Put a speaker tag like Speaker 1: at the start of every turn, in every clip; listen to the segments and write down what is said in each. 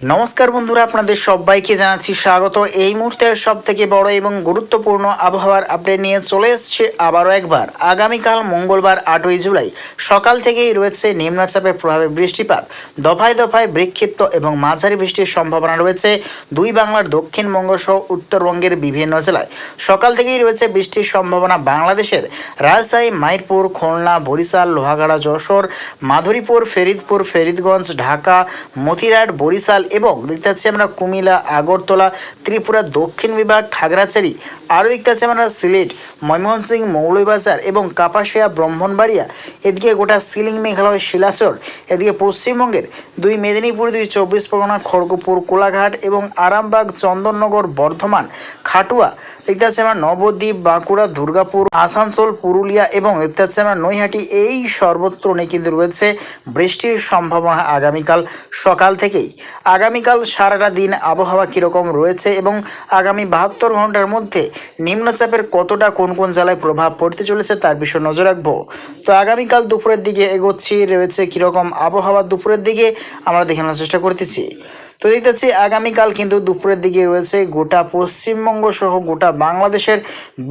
Speaker 1: নমস্কার বন্ধুরা, আপনাদের সবাইকে জানাচ্ছি স্বাগত। এই মুহূর্তের সব থেকে বড় এবং গুরুত্বপূর্ণ আবহাওয়ার আপডেট নিয়ে চলে এসছে আবারও একবার। আগামীকাল মঙ্গলবার, আটই জুলাই, সকাল থেকেই রয়েছে নিম্নচাপের প্রভাবে বৃষ্টিপাত। দফায় দফায় বিক্ষিপ্ত এবং মাঝারি বৃষ্টির সম্ভাবনা রয়েছে। দুই বাংলার দক্ষিণবঙ্গ সহ উত্তরবঙ্গের বিভিন্ন জেলায়। সকাল থেকেই রয়েছে বৃষ্টির সম্ভাবনা বাংলাদেশের। রাজশাহী মাইরপুর, খুলনা, বরিশাল, লোহাগাড়া, যশোর, মাধুরীপুর, ফেরিদপুর, ফেরিদগঞ্জ, ঢাকা, মতিরাট, বরিশাল এবং দেখতে পাচ্ছি আমরা কুমিলা আগরতলা, ত্রিপুরা, দক্ষিণ বিভাগ, খাগড়াছড়ি। আরও দেখতে পাচ্ছি আমরা সিলেট, ময়মনসিংহ, মৌলভীবাজার এবং কাপাসিয়া, ব্রাহ্মণবাড়িয়া। এদিকে গোটা সিলিং মেঘালয়, শিলাচর। এদিকে পশ্চিমবঙ্গের দুই মেদিনীপুর, দুই চব্বিশ পরগনা, খড়গপুর, কোলাঘাট এবং আরামবাগ, চন্দননগর, বর্ধমান। খাটুয়া। দেখতে পাচ্ছি আমরা নবদ্বীপ, বাঁকুড়া, দুর্গাপুর, আসানসোল, পুরুলিয়া এবং দেখতে পাচ্ছি আমরা নৈহাটি। এই সর্বত্র কিন্তু রয়েছে বৃষ্টির সম্ভাবনা আগামীকাল সকাল থেকেই। আগামীকাল সারাটা দিন আবহাওয়া কীরকম রয়েছে এবং আগামী বাহাত্তর ঘণ্টার মধ্যে নিম্নচাপের কতটা কোন কোন জেলায় প্রভাব পড়তে চলেছে তার বিষয়ে নজর রাখব। তো আগামীকাল দুপুরের দিকে এগোচ্ছি, রয়েছে কীরকম আবহাওয়া দুপুরের দিকে আমরা দেখানোর চেষ্টা করতেছি। তো দেখতে পাচ্ছি আগামীকাল কিন্তু দুপুরের দিকে রয়েছে গোটা পশ্চিমবঙ্গ সহ গোটা বাংলাদেশের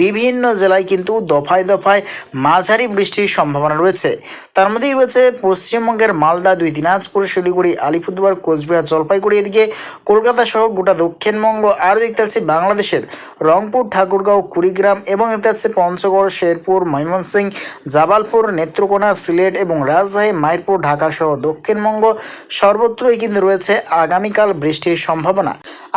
Speaker 1: বিভিন্ন জেলায় কিন্তু দফায় দফায় মাঝারি বৃষ্টির সম্ভাবনা রয়েছে। তার মধ্যেই রয়েছে পশ্চিমবঙ্গের মালদা দুই দিনাজপুর শিলিগুড়ি, আলিপুরদুয়ার, কোচবিহার, জলপাইগুড়ি, এদিকে কলকাতা সহ গোটা দক্ষিণবঙ্গ, আরও দেখতে পাচ্ছি বাংলাদেশের রংপুর, ঠাকুরগাঁও, কুড়িগ্রাম এবং দেখতে পাচ্ছি পঞ্চগড়, শেরপুর, ময়মনসিংহ, জাবালপুর, নেত্রকোনা, সিলেট এবং রাজশাহী মায়েরপুর ঢাকা সহ দক্ষিণবঙ্গ সর্বত্রই কিন্তু রয়েছে আগামীকাল বৃষ্টির সম্ভাবনা।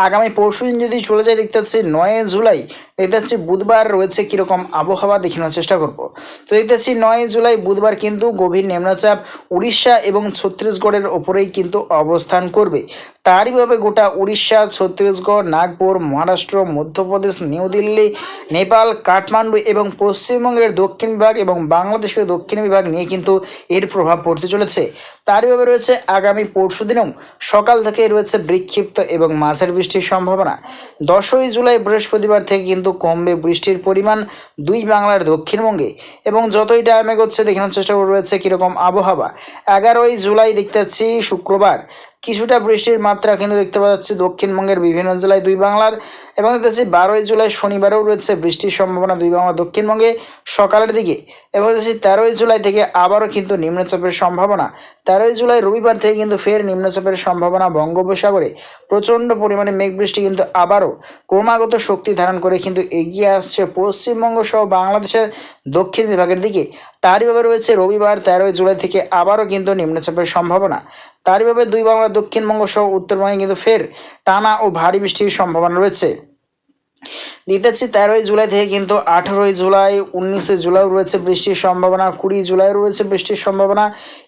Speaker 1: আগামী পরশুদিন যদি চলে যায়, দেখতে পাচ্ছি নয় জুলাই দেখতে বুধবার রয়েছে কীরকম আবহাওয়া দেখানোর চেষ্টা করব। তো দেখতে পাচ্ছি নয় জুলাই, বুধবার কিন্তু গভীর নিম্নচাপ উড়িষ্যা এবং ছত্তিশগড়ের ওপরেই কিন্তু অবস্থান করবে। তারইভাবে গোটা উড়িষ্যা, ছত্তিশগড়, নাগপুর, মহারাষ্ট্র, মধ্যপ্রদেশ, নিউ দিল্লি, নেপাল, কাঠমান্ডু এবং পশ্চিমবঙ্গের দক্ষিণ বিভাগ এবং বাংলাদেশের দক্ষিণ বিভাগ নিয়ে কিন্তু এর প্রভাব পড়তে চলেছে। তারইভাবে রয়েছে আগামী পরশু দিনেও সকাল থেকে রয়েছে বিক্ষিপ্ত এবং মাঝের বৃষ্টির সম্ভাবনা। দশই জুলাই বৃহস্পতিবার থেকে কিন্তু কমবে বৃষ্টির পরিমাণ দুই বাংলার দক্ষিণবঙ্গে। এবং যতই টাইম এগোচ্ছে, দেখানোর চেষ্টা রয়েছে কীরকম আবহাওয়া। এগারোই জুলাই দেখতে পাচ্ছি, শুক্রবার। কিছুটা বৃষ্টির মাত্রা কিন্তু দেখতে পাওয়া যাচ্ছে। দক্ষিণবঙ্গের বিভিন্ন জেলায় দুই বাংলার এবং দেখতে পাচ্ছি বারোই জুলাই শনিবারেও রয়েছে বৃষ্টির সম্ভাবনা দুই বাংলা দক্ষিণবঙ্গে সকালের দিকে। এবং দেখছি তেরোই জুলাই থেকে আবারও কিন্তু নিম্নচাপের সম্ভাবনা। তেরোই জুলাই রবিবার থেকে কিন্তু ফের নিম্নচাপের সম্ভাবনা বঙ্গোপসাগরে। প্রচণ্ড পরিমাণে মেঘ বৃষ্টি কিন্তু আবারও ক্রমাগত শক্তি ধারণ করে কিন্তু এগিয়ে আসছে পশ্চিমবঙ্গ সহ বাংলাদেশের দক্ষিণ বিভাগের দিকে। তারইভাবে রয়েছে রবিবার তেরোই জুলাই থেকে আবারও কিন্তু নিম্নচাপের সম্ভাবনা। তারইভাবে দুই বাংলা দক্ষিণবঙ্গ সহ উত্তরবঙ্গে কিন্তু ফের টানা ও ভারী বৃষ্টির সম্ভাবনা রয়েছে। দিতেছি তেরোই জুলাই থেকে কিন্তু আঠেরোই জুলাই, উনিশে জুলাই রয়েছে বৃষ্টির সম্ভাবনা, কুড়ি জুলাই রয়েছে বৃষ্টির সম্ভাবনা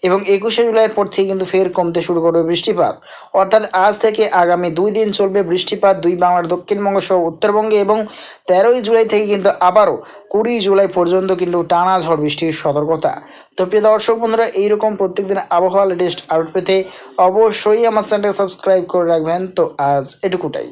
Speaker 1: এবং একুশে জুলাইয়ের পর থেকে কিন্তু ফের কমতে শুরু করবে বৃষ্টিপাত। অর্থাৎ আজ থেকে আগামী দুই দিন চলবে বৃষ্টিপাত, দুই বাংলার দক্ষিণবঙ্গ সহ উত্তরবঙ্গে এবং তেরোই জুলাই থেকে কিন্তু আবারও কুড়ি জুলাই পর্যন্ত কিন্তু টানা ঝড় বৃষ্টির সতর্কতা। তো প্রিয় দর্শক বন্ধুরা, এইরকম প্রত্যেকদিন আবহাওয়া লেটেস্ট আপডেট পেতে অবশ্যই আমার চ্যানেলটা সাবস্ক্রাইব করে রাখবেন। তো আজ এটুকুটাই।